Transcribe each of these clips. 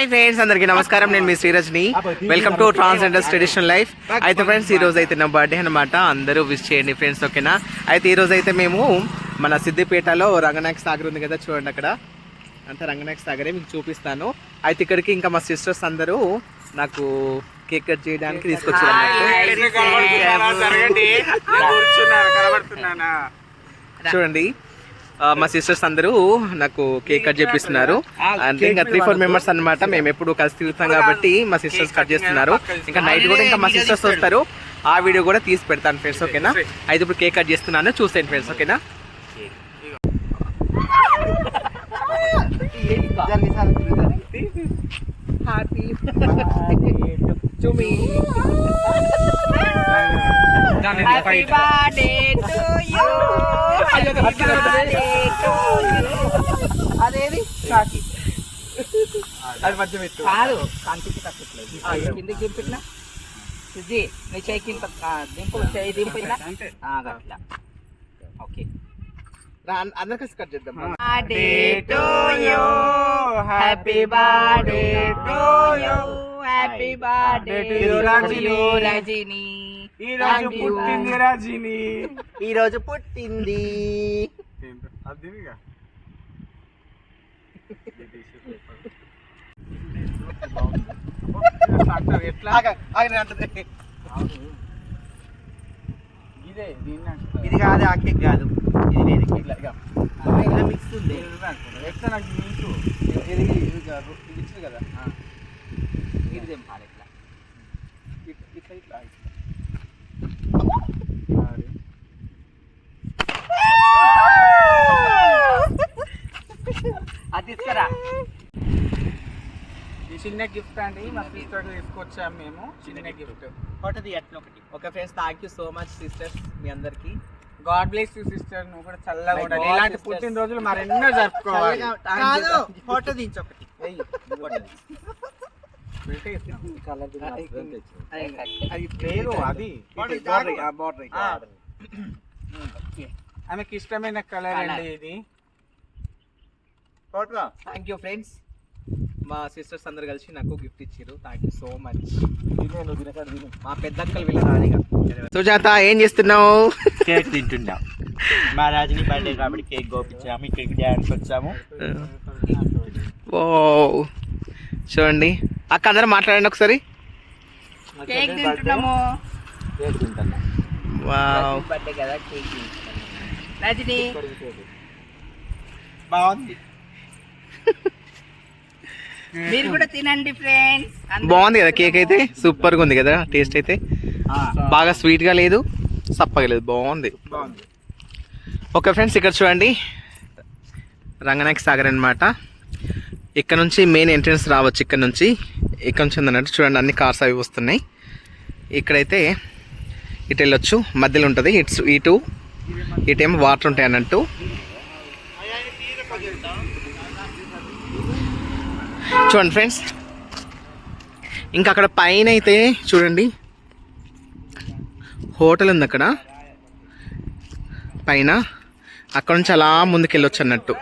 Hi friends అందరికీ నమస్కారం. నేను మీ Srirajni. Welcome to transgenders traditional life అయితే ఫ్రెండ్స్ ఈ రోజు అయితే నా బర్త్డే అనమాట అందరూ విష్ చేయండి ఫ్రెండ్స్ ఓకేనా అయితే ఈ రోజు అయితే మేము మన సిద్దిపేటలో రంగనాయక సాగర్ ఉంది కదా చూడండి అక్కడ. అంతా రంగనాయక సాగరే మీకు చూపిస్తాను. అయితే ఇక్కడికి ఇంకా మా సిస్టర్స్ అందరూ నాకు కేక్ కట్ చేయడానికి తీసుకొచ్చారు చూడండి. మా సిస్టర్స్ అందరూ నాకు కేక్ కట్ చేపిస్తున్నారు. అంటే ఇంకా త్రీ ఫోర్ మెంబర్స్ అన్నమాట. మేము ఎప్పుడు కలిసి తిరుగుతాం కాబట్టి మా సిస్టర్స్ కట్ చేస్తున్నారు. ఇంకా నైట్ కూడా ఇంకా మా సిస్టర్స్ వస్తారు. ఆ వీడియో కూడా తీసి పెడతాను ఫ్రెండ్స్ ఓకేనా అయితే ఇప్పుడు కేక్ కట్ చేస్తున్నాను చూసేయండి ఫ్రెండ్స్ ఓకేనా happy to me Happy birthday to you. Happy birthday to you. అదేది? కాకి. అది మధ్య పెట్టు. కాదు కంటికి తప్పట్లేదు కిందకి దింపిన శుద్ధి నీ చేయి కింద దింపు చేయి దింపిన అట్లా ఓకే. అందరు కలిసి కట్ చేద్దాం. Birthday to you happy birthday to you happy birthday to Rajani. Rajani ఈ రోజు పుట్టింది రజిని ఈ రోజు పుట్టింది. ఆగ, ఆగ, నేను అంటది. ఇదే కాదు ఆ కేక్ కాదు. ఇది వేరే కేక్ లాగా ఇలా మిక్స్ ఉంది. ఎట్లా నాకు నీకు? ఇది ఇది కాదు. ఇది ఇచ్చింది కదా. ఇది ఇట్లా ఇట్లా ఇట్లా అది తీసుకురా. ఈ చిన్న గిఫ్ట్ అండి మా సిస్టర్ తీసుకొచ్చాము మేము. చిన్న గిఫ్ట్ ఒకటి అట్లా ఒకటి. Okay friends thank you so much sisters మీ అందరికి. గాడ్ బ్లెస్ యూ సిస్టర్ నువ్వు కూడా చల్లగా ఉండాలి. ఇలాంటి. పుట్టినరోజులు మరెన్నో జరుపుకోవాలి. కాదు ఫోటో దించి ఒకటి. అది లేదు అది బార్డర్ ఆ. ఆమెకి ఇష్టమైన కలర్ అండి ఇది. థ్యాంక్ యూ ఫ్రెండ్స్ మా సిస్టర్స్ అందరు కలిసి నాకు గిఫ్ట్ ఇచ్చారు థ్యాంక్ యూ సో మచ్ మా పెద్దక్కలు వీళ్ళ రానిగా. సుజాత ఏం చేస్తున్నావు? కేక్ తింటున్నాం. మా రాజుని బర్త్డే కాబట్టి కేక్ గోపించాము ఇక్కడికి డ్యాన్స్ వచ్చాము. ఓ చూడండి. అక్క అందరూ మాట్లాడండి ఒకసారి. కేక్ తింటున్నాము. కేక్ తింటున్నాం. వావ్ బర్త్డే కదా కేక్ రజని. బాగుంది. మీరు కూడా తినండి ఫ్రెండ్స్. బాగుంది కదా కేక్ అయితే? సూపర్గా ఉంది కదా టేస్ట్ అయితే? బాగా స్వీట్గా లేదు సప్పగా లేదు బాగుంది. బాగుంది. ఓకే ఫ్రెండ్స్ ఇక్కడ చూడండి. రంగనాయక సాగర్ అనమాట ఇక్కడ నుంచి మెయిన్ ఎంట్రన్స్ రావచ్చు ఇక్కడ నుంచి. ఇక్కడ నుంచి ఉందన్నట్టు చూడండి అన్ని కార్స్ అవి వస్తున్నాయి. ఇక్కడైతే ఇటు వెళ్ళొచ్చు. మధ్యలో ఉంటుంది. ఇటు ఇటు ఇటేమో వాటర్ ఉంటాయి అన్నట్టు. చూడండి ఫ్రెండ్స్. ఇంకా అక్కడ పైన అయితే చూడండి. హోటల్ ఉంది అక్కడ. పైన. అక్కడ నుంచి అలా ముందుకెళ్ళొచ్చు అన్నట్టు.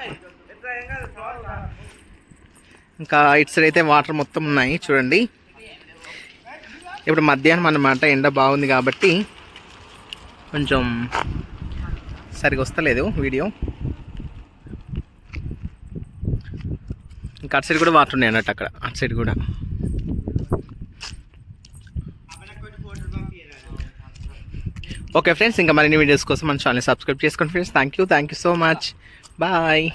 ఇంకా ఇటు సైడ్ అయితే వాటర్ మొత్తం ఉన్నాయి చూడండి. ఇప్పుడు మధ్యాహ్నం అన్నమాట ఎండ బాగుంది కాబట్టి కొంచెం సరిగా వస్తలేదు వీడియో. ఇంకా అటు సైడ్ కూడా వాటర్ ఉన్నాయి అన్నట్టు అక్కడ. అటు సైడ్ కూడా. ఓకే ఫ్రెండ్స్ ఇంకా మరిన్ని వీడియోస్ కోసం మన ఛానల్ సబ్స్క్రైబ్ చేసుకోండి friends. Thank you thank you so much bye